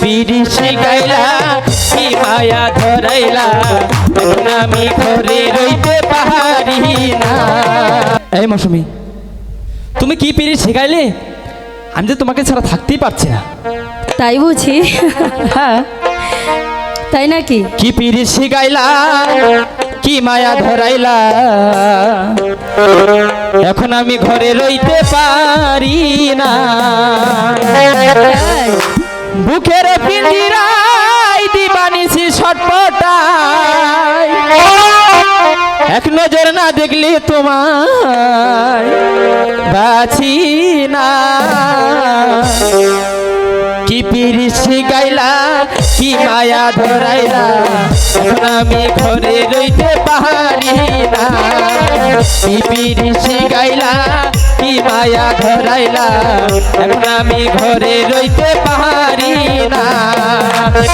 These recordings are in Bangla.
পিড়ি শিখাইলা কি মায়া ধরাইলা এখন আমি ঘরে রইতে পারি না। এই মৌসুমি তুমি কি পিড়ি শেখাইলে আমি যে তোমাকে ছাড়া থাকতেই পারছি না। তাই বুঝি? হ্যাঁ। তাই নাকি? কি পিড়ি শিখাইলা কি মায়া ধরাইলা এখন আমি ঘরে রইতে পারি না? বুকের পিঞ্জিরাই দিবানিসি ছটপটাই এক নজর না দেখলে তোমায় বাছি না। কি পিরিসি গাইলা, কি মায়া ধরাইলা, আমি ঘরে রইতে না কি পিরিসি গাইলা কি মায়া ধরাইলা এখন আমি ঘরে রইতে পারি না।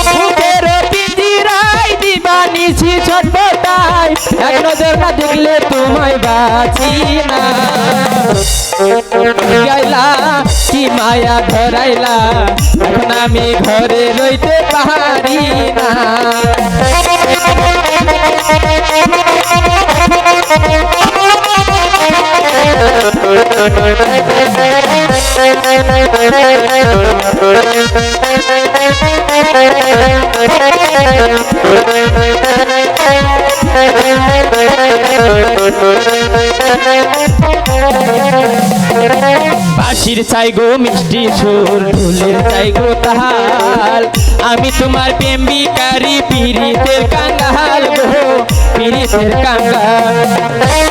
বুকের পিঞ্জিরাই দিবানিসি ছটপটাই, এক নজর না দেখলে তোমায় বাঁচি না। গাইলা কি মায়া ধরাইলা এখন আমি ঘরে রইতে পারি না। বাঁশির চাই গো মিষ্টি সুর, ঢোলের চাই গো তাহাল আমি তোমার প্রেম বিকারি পিরিতের কাঙ্গাল গো, পিরিতের কাঙ্গাল।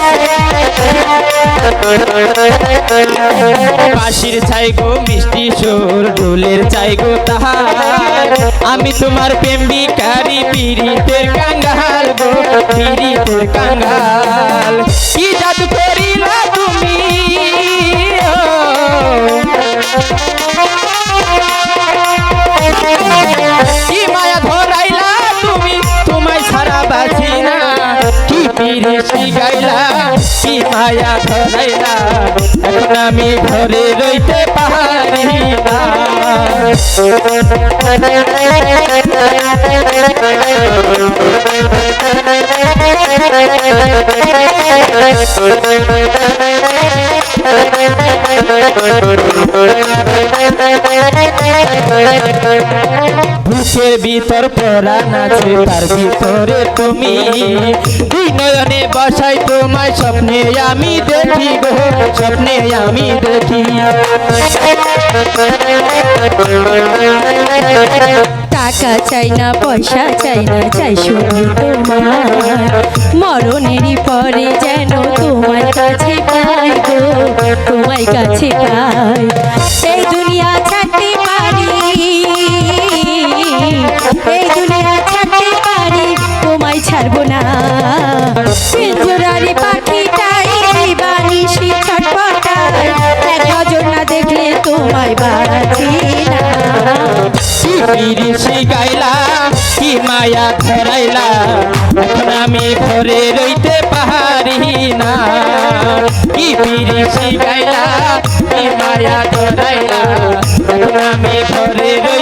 বাঁশির চাই গো, মিষ্টি সুর, ঢোলের চাই গো তাহাল আমি তোমার প্রেম বিকারি পিরিতের কাঙ্গাল গো পিরিতের কাঙ্গাল। কি জাদু করিলা তুমি? কি মায়া ধরাইলা তুমি? তোমায় ছাড়া বাঁচি না। কি কি মায়া ধরাইলা এখন আমি ঘরে রইতে পারি না। বুকের ভিতর পরাণ আছে, তার ভিতরে তুমি। দুই নয়নে বসাই তোমায়, স্বপ্নে আমি দেখি গো, স্বপ্নে আমি দেখি। টাকা চাই না, পয়সা চাই না, চাই শুধু তোমার। মরণেরই পরে যেন তোমার কাছে পাই গো তোমার কাছে পাই। কি শিখাইলা কি মায়া ধরাইলা এখন আমি ঘরে রইতে পারি না। কি পিরিসি শিখাইলা কি মায়া ধরাইলা এখন আমি ঘরে রইতে